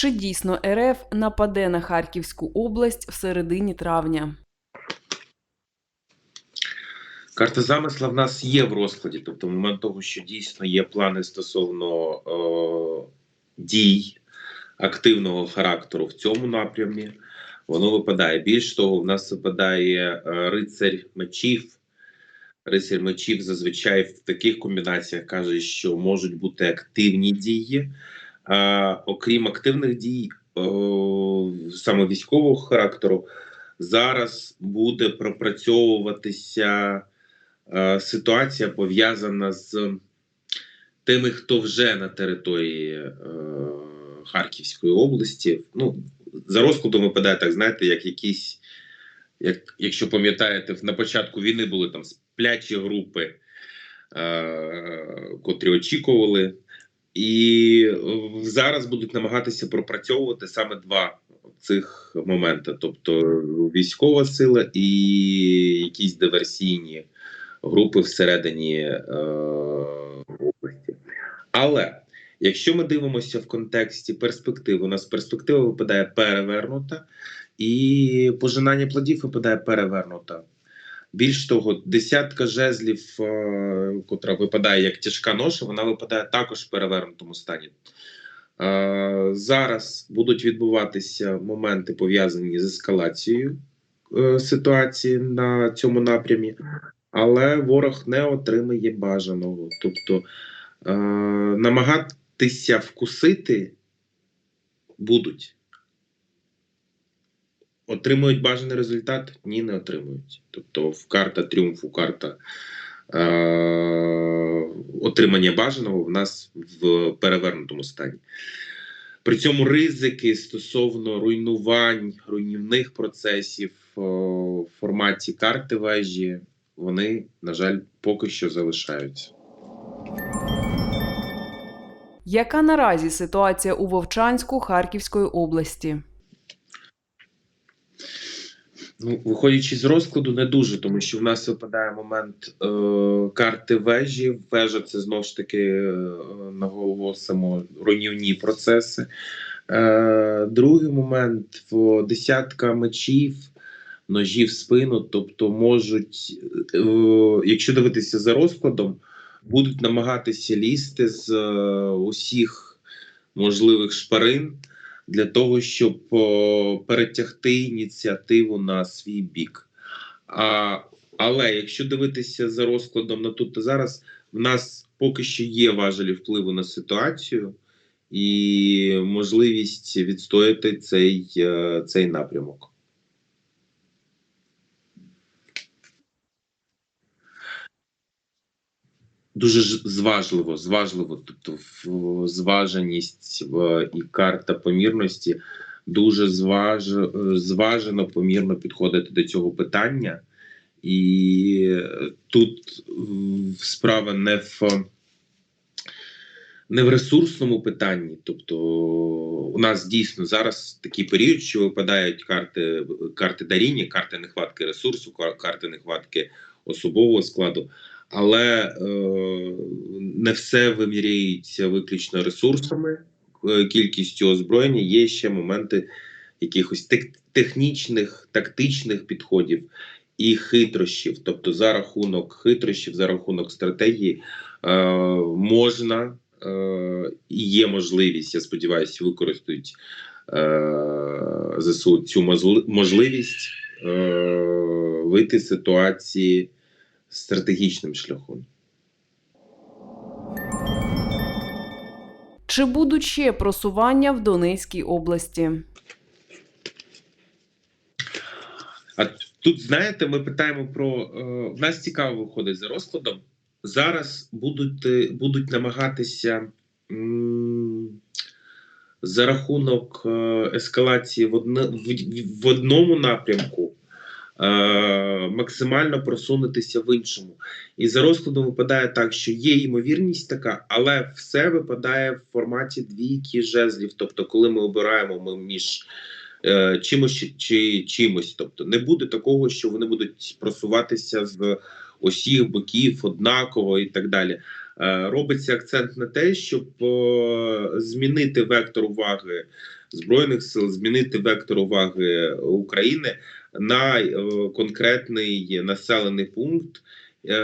Чи дійсно РФ нападе на Харківську область в середині травня? Карта замисла в нас є в розкладі, тобто в момент того, що дійсно є плани стосовно е, дій активного характеру в цьому напрямі, воно випадає. Більш того, в нас випадає е, рицарь мечів. Рицарь мечів зазвичай в таких комбінаціях каже, що можуть бути активні дії. А, окрім активних дій, саме військового характеру, зараз буде пропрацьовуватися ситуація пов'язана з тими, хто вже на території е, Харківської області. Ну, за розкладом випадає так, знаєте, як якісь, як, якщо пам'ятаєте, на початку війни були там сплячі групи, е, котрі очікували. І е, зараз будуть намагатися пропрацьовувати саме два цих моменти: тобто військова сила і якісь диверсійні групи всередині е, області. Але якщо ми дивимося в контексті перспектив, у нас перспектива випадає перевернута, і пожинання плодів випадає перевернута. Більш того, десятка жезлів, е, котра випадає як тяжка ноша, вона випадає також в перевернутому стані. Е, зараз будуть відбуватися моменти пов'язані з ескалацією е, ситуації на цьому напрямі, але ворог не отримає бажаного. Тобто намагатися вкусити будуть. Отримують бажаний результат? Ні, не отримують. Тобто, в карта тріумфу, карта е, отримання бажаного в нас в перевернутому стані. При цьому ризики стосовно руйнувань, руйнівних процесів е, в форматі карти вежі, вони, на жаль, поки що залишаються. Яка наразі ситуація у Вовчанську Харківської області? Ну, виходячи з розкладу, не дуже, тому що в нас випадає момент е, карти вежі. Вежа це знову ж таки е, наголосимо руйнівні процеси. Е, другий момент в десятка мечів, ножі в спину, тобто можуть, е, якщо дивитися за розкладом, будуть намагатися лізти з е, усіх можливих шпарин для того, щоб перетягти ініціативу на свій бік. А, але якщо дивитися за розкладом на тут та зараз, в нас поки що є важелі впливу на ситуацію і можливість відстояти цей, е, цей напрямок. Дуже зважливо, зважливо, тобто зваженість і карта помірності дуже зваж, зважено, помірно підходити до цього питання. І е, тут справа не в, не в ресурсному питанні. Тобто, у нас дійсно зараз такий період, що випадають карти, карти даріння, карти нехватки ресурсу, карти нехватки особового складу. Але е, не все виміряється виключно ресурсами, е, кількістю озброєння. Є ще моменти якихось технічних, тактичних підходів і хитрощів. Тобто, за рахунок хитрощів, за рахунок стратегії е, можна е, і є можливість, я сподіваюся, використають е, ЗСУ цю можливість е, вийти з ситуації стратегічним шляхом. Чи будуть ще просування в Донецькій області? А тут, знаєте, ми питаємо про е, в нас цікаво виходить за розкладом. Зараз будуть, е, будуть намагатися за рахунок е, ескалації в, одне, в, в одному напрямку максимально просунутися в іншому. І за розкладом випадає так, що є ймовірність така, але все випадає в форматі двійки жезлів. Тобто, коли ми обираємо ми між е, чимось чи, чи чимось. Тобто не буде такого, що вони будуть просуватися з усіх боків однаково і так далі. Е, робиться акцент на те, щоб е, змінити вектор уваги збройних сил, змінити вектор уваги України на е, конкретний населений пункт е,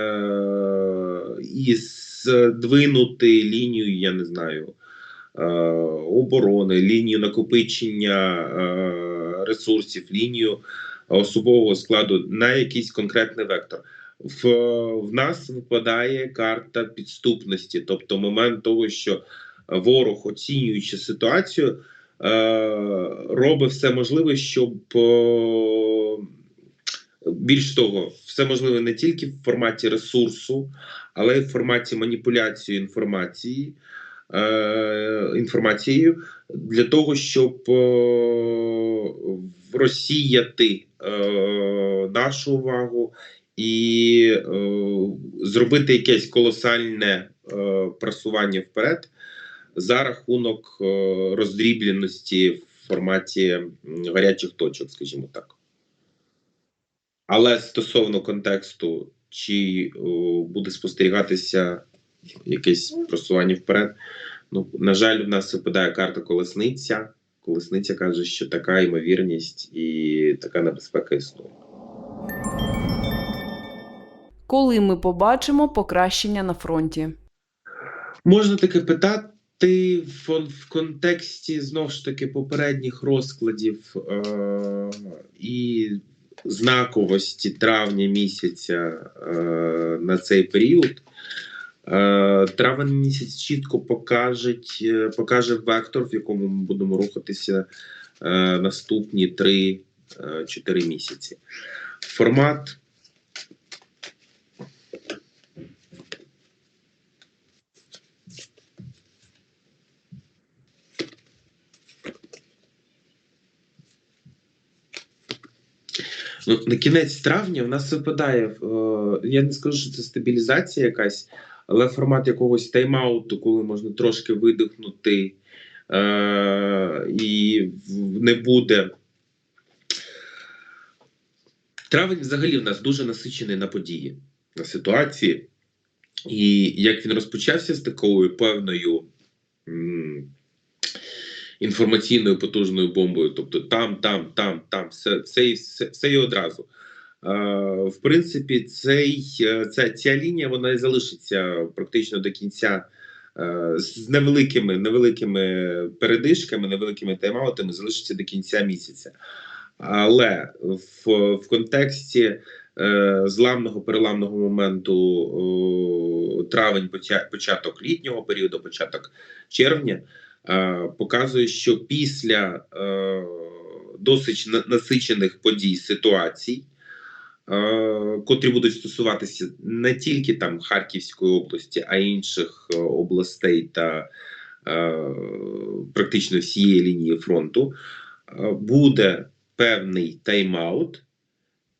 і здвинути лінію, я не знаю, е, оборони, лінію накопичення ресурсів, лінію особового складу на якийсь конкретний вектор. В, в нас випадає карта підступності, тобто момент того, що ворог, оцінюючи ситуацію, робить все можливе, щоб е, більш того, все можливе не тільки в форматі ресурсу, але й в форматі маніпуляції інформації. Е, інформацією для того, щоб е, розсіяти е, нашу увагу і е, зробити якесь колосальне е, просування вперед за рахунок е, роздрібленості в форматі гарячих точок, скажімо так. Але стосовно контексту, чи буде спостерігатися якесь просування вперед, ну, на жаль, в нас випадає карта колесниця. Колесниця каже, що така ймовірність і така небезпека існує. Коли ми побачимо покращення на фронті? Можна таке питати в, в контексті знову ж таки попередніх розкладів е- і знаковості травня місяця е- на цей період. Е, Травень місяць чітко покаже, покаже вектор, в якому ми будемо рухатися е, наступні 3-4 місяці. Формат Ну, на кінець травня в нас випадає, е, я не скажу, що це стабілізація якась, але формат якогось тайм-ауту, коли можна трошки видихнути, е, і не буде. Травень взагалі в нас дуже насичений на події, на ситуації. І як він розпочався з такою певною м, інформаційною потужною бомбою, тобто там, там, там, там, все, все, все, все і одразу. В принципі, цей, е, ця, ця лінія вона і залишиться практично до кінця е, з невеликими, невеликими передишками, невеликими тайм-аутами, залишиться до кінця місяця. Але в, в контексті е, зламного переламного моменту е, травень, початок літнього періоду, початок червня, показує, що після е, досить насичених подій ситуацій, е, котрі будуть стосуватися не тільки там Харківської області, а й інших е, областей та е, практично всієї лінії фронту, е, буде певний тайм-аут,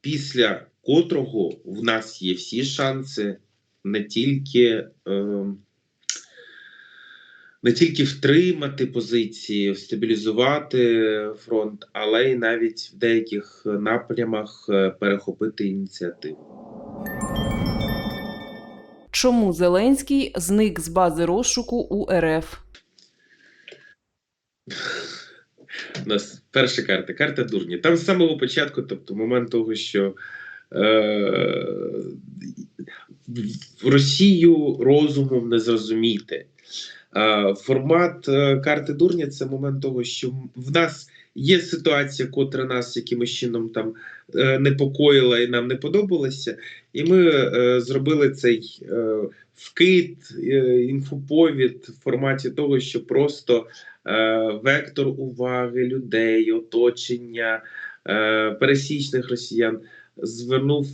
після котрого в нас є всі шанси не тільки. Е, не тільки втримати позиції, стабілізувати фронт, але й навіть в деяких напрямах е, перехопити ініціативу. Чому Зеленський зник з бази розшуку у РФ? У нас перша карта, карта дурні. Там з самого початку, тобто момент того, що е, в Росію розумом не зрозуміти. Формат е, карти дурня це момент того, що в нас є ситуація, котра нас якимось чином там е, непокоїла і нам не подобалася, і ми е, зробили цей вкид, інфоповід в форматі того, що просто вектор уваги людей, оточення пересічних росіян звернув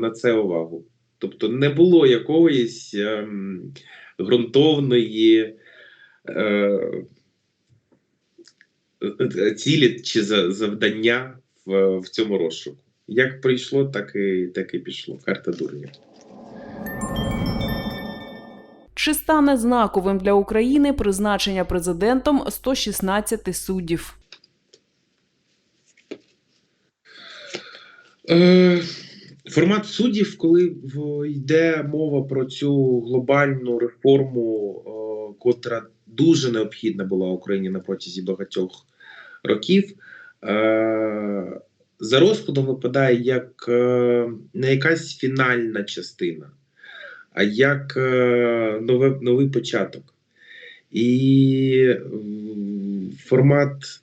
на це увагу. Тобто не було якоїсь ем, ґрунтовної цілі чи завдання в, в цьому розшуку. Як прийшло, так і, так і пішло. Карта дурня. Чи стане знаковим для України призначення президентом 116 суддів? Е, формат суддів, коли йде мова про цю глобальну реформу, е, котра дуже необхідна була Україні на протязі багатьох років. Е, за розкладом випадає як е, не якась фінальна частина, а як е, нове, новий початок. І формат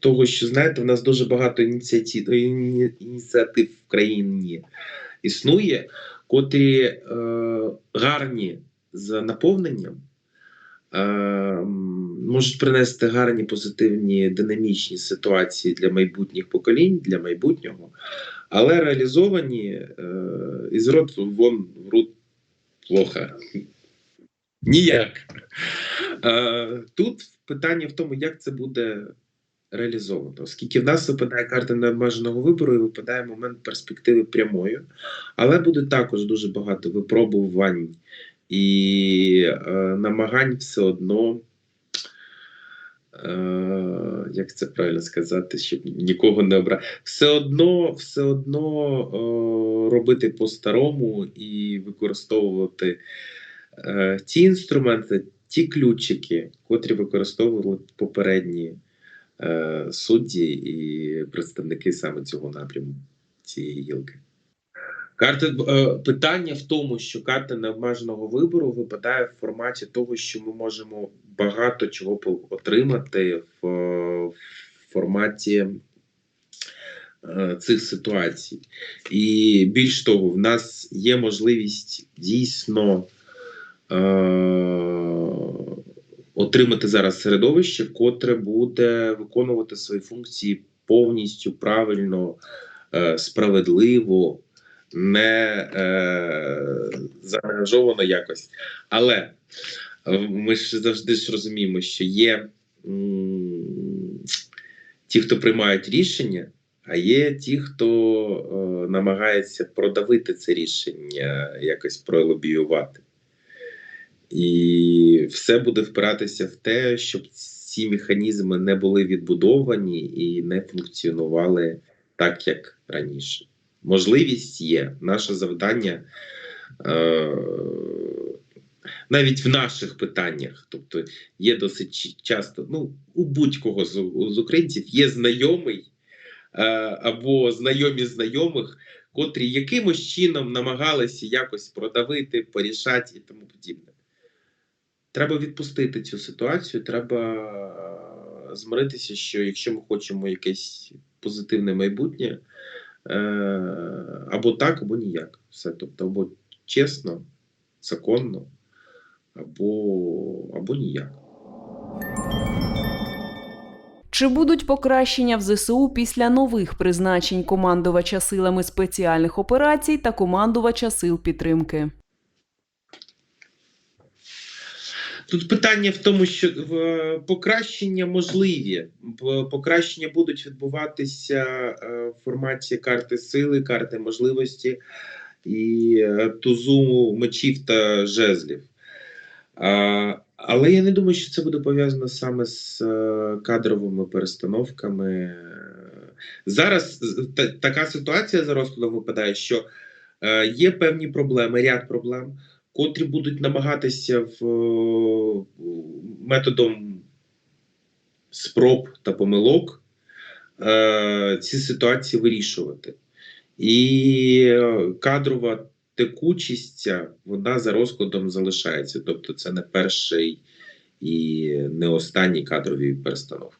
того, що знаєте, в нас дуже багато ініціатив, ініціатив в країні існує, котрі е, гарні за наповненням, можуть принести гарні позитивні динамічні ситуації для майбутніх поколінь, для майбутнього, але реалізовані е, із рот вон рут плохо. Ніяк. Е, тут питання в тому, як це буде реалізовано. Оскільки в нас випадає карта необмеженого вибору і випадає момент перспективи прямої, але буде також дуже багато випробувань і е, намагань все одно. Е, як це правильно сказати, щоб нікого не обрати. Все одно, все одно е, робити по-старому і використовувати е, ті інструменти, ті ключики, котрі використовували попередні е, судді і представники саме цього напряму, цієї гілки. Карта е, питання в тому, що карта необмеженого вибору випадає в форматі того, що ми можемо багато чого отримати в, е, в форматі е, цих ситуацій. І більш того, в нас є можливість дійсно е, отримати зараз середовище, котре буде виконувати свої функції повністю правильно, справедливо, не е, заангажовано якось. Але е, ми ж завжди ж розуміємо, що є м, ті, хто приймають рішення, а є ті, хто е, намагається продавити це рішення, якось пролобіювати. І все буде впиратися в те, щоб ці механізми не були відбудовані і не функціонували так, як раніше. Можливість є. Наше завдання е, навіть в наших питаннях, тобто є досить часто, ну, у будь-кого з, з українців є знайомий е, або знайомі знайомих, котрі якимось чином намагалися якось продавити, порішати і тому подібне. Треба відпустити цю ситуацію, треба змиритися, що якщо ми хочемо якесь позитивне майбутнє, або так, або ніяк. Все. Тобто, або чесно, законно, або, або ніяк. Чи будуть покращення в ЗСУ після нових призначень командувача силами спеціальних операцій та командувача сил підтримки? Тут питання в тому, що покращення можливі. Покращення будуть відбуватися е, в форматі карти сили, карти можливості і е, тузу мечів та жезлів. Але я не думаю, що це буде пов'язано саме з е, кадровими перестановками. Зараз та- така ситуація за розкладом випадає, що є певні проблеми, ряд проблем котрі будуть намагатися в, е, методом спроб та помилок е, ці ситуації вирішувати. І кадрова текучість, вона за розкладом залишається. Тобто це не перший і не останні кадрові перестановки.